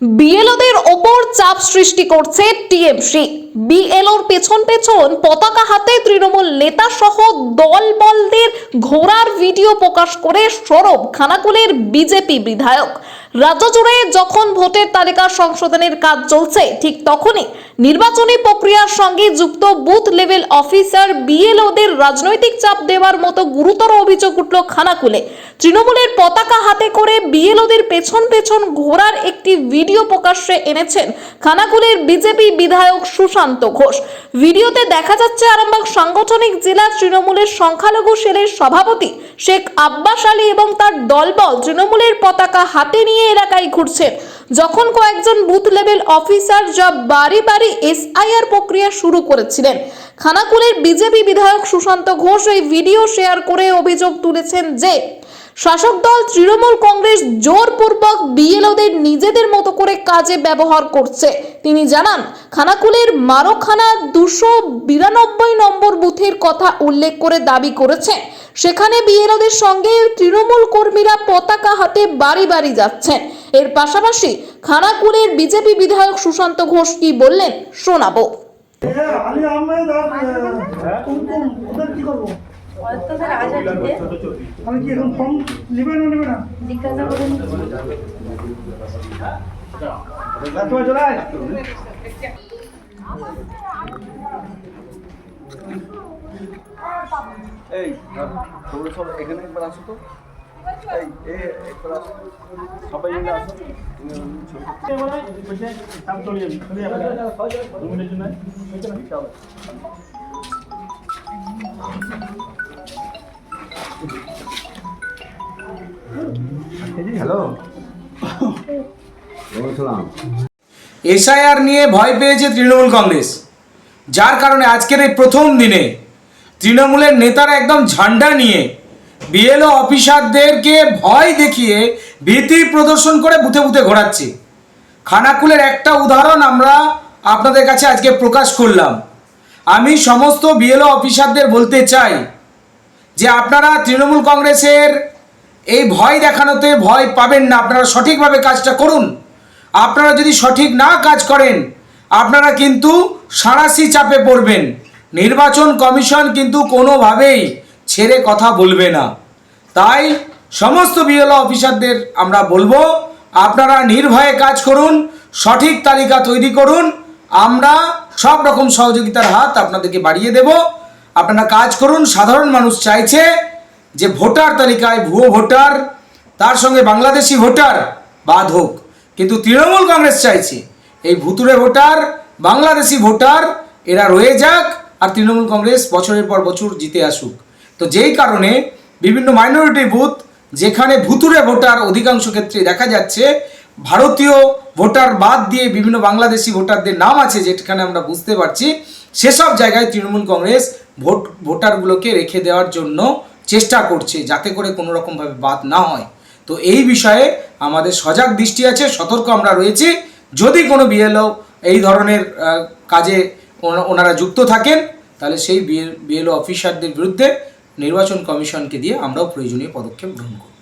বিএলওদের ওপর চাপ সৃষ্টি করছে টিএমসি। বিএলওর পেছন পেছন পতাকা হাতে তৃণমূল নেতা সহ দল বলদের ঘোড়ার ভিডিও প্রকাশ করে সরব খানাকুলের বিজেপি বিধায়ক। রাজ্য জুড়ে যখন ভোটের তালিকা সংশোধনের কাজ চলছে, ঠিক তখনই নির্বাচনী প্রক্রিয়ার সঙ্গে যুক্ত বুথ লেভেল অফিসার বিএলওদের রাজনৈতিক চাপ দেওয়ার মতো গুরুতর অভিযোগ উঠল খানাকুলে। তৃণমূলের পতাকা হাতে করে বিএলওদের পেছন পেছন ঘোরার একটি ভিডিও প্রকাশ্যে এনেছেন খানাকুলের বিজেপি বিধায়ক সুশান্ত ঘোষ। ভিডিওতে দেখা যাচ্ছে আরামবাগ সাংগঠনিক জেলা তৃণমূলের সংখ্যালঘু সেলের সভাপতি শেখ আব্বাস আলী এবং তার দলবল তৃণমূলের পতাকা হাতে নিয়ে এলাকায় ঘুরছেন যখন কয়েকজন বুথ লেভেল অফিসার যা বাড়ি বাড়ি এসআইআর প্রক্রিয়া শুরু করেছিলেন। খানাকুলের বিজেপি বিধায়ক সুশান্ত ঘোষ এই ভিডিও শেয়ার করে অভিযোগ তুলেছেন যে শাসক দল তৃণমূল কংগ্রেস জোরপূর্বক বিএলওদের নিজেদের মতো করে কাজে ব্যবহার করছে। তিনি জানান, খানাকুলের মারোখানা দুশো বিরানব্বই নম্বর বুথের কথা উল্লেখ করে দাবি করেছে সেখানে বিএলওদের সঙ্গে তৃণমূল কর্মীরা পতাকা হাতে বাড়ি বাড়ি যাচ্ছেন। এর পাশাপাশি খানাকুলের বিজেপি বিধায়ক সুশান্ত ঘোষ কি বললেন শোনাবো। কি? আমি এখন ফর্ম নেবে না নেবে না? জিজ্ঞাসা করে এই তোমরা সব এখানে একবার আসো তো। আসো। সবাই মিলে আসো। হ্যালো। এসআইআর নিয়ে ভয় পেয়েছে তৃণমূল কংগ্রেস। যার কারণে আজকের এই প্রথম দিনে তৃণমূলের নেতারা একদম ঝান্ডা নিয়ে বিএলও অফিসারদেরকে ভয় দেখিয়ে ভীতি প্রদর্শন করে বুথে বুথে ঘোরাচ্ছে। খানাকুলের একটা উদাহরণ আমরা আপনাদের কাছে আজকে প্রকাশ করলাম। আমি সমস্ত বিএলও অফিসারদের বলতে চাই যে আপনারা তৃণমূল কংগ্রেসের এই ভয় দেখানোতে ভয় পাবেন না, আপনারা সঠিকভাবে কাজটা করুন। আপনারা যদি সঠিক না কাজ করেন, আপনারা কিন্তু সাঁড়াশি চাপে পড়বেন। নির্বাচন কমিশন কিন্তু কোনোভাবেই ছেড়ে কথা বলবে না। তাই সমস্ত বিএলও অফিসারদের আমরা বলব, আপনারা নির্ভয়ে কাজ করুন, সঠিক তালিকা তৈরি করুন। আমরা সব রকম সহযোগিতার হাত আপনাদেরকে বাড়িয়ে দেব। আপনারা কাজ করুন, সাধারণ মানুষ চাইছে যে ভোটার তালিকায় ভুয়ো ভোটার, তার সঙ্গে বাংলাদেশি ভোটার বাদ হোক। কিন্তু তৃণমূল কংগ্রেস চাইছে এই ভুতুরে ভোটার, বাংলাদেশি ভোটার, এরা রয়ে যাক আর তৃণমূল কংগ্রেস বছরের পর বছর জিতে আসুক। তো যেই কারণে বিভিন্ন মাইনরিটি বুথ যেখানে ভুতুরে ভোটার অধিকাংশ ক্ষেত্রে দেখা যাচ্ছে, ভারতীয় ভোটার বাদ দিয়ে বিভিন্ন বাংলাদেশি ভোটারদের নাম আছে যেখানে আমরা বুঝতে পারছি সেসব জায়গায় তৃণমূল কংগ্রেস ভোট, ভোটারগুলোকে রেখে দেওয়ার জন্য চেষ্টা করছে যাতে করে কোনো রকমভাবে বাদ না হয়। তো এই বিষয়ে আমাদের সজাগ দৃষ্টি আছে, সতর্ক আমরা রয়েছি। যদি কোনো বিএলও এই ধরনের কাজে ওনারা যুক্ত থাকেন, তাহলে সেই বিএলও অফিসারদের বিরুদ্ধে নির্বাচন কমিশনকে দিয়ে আমরাও প্রয়োজনীয় পদক্ষেপ গ্রহণ করব।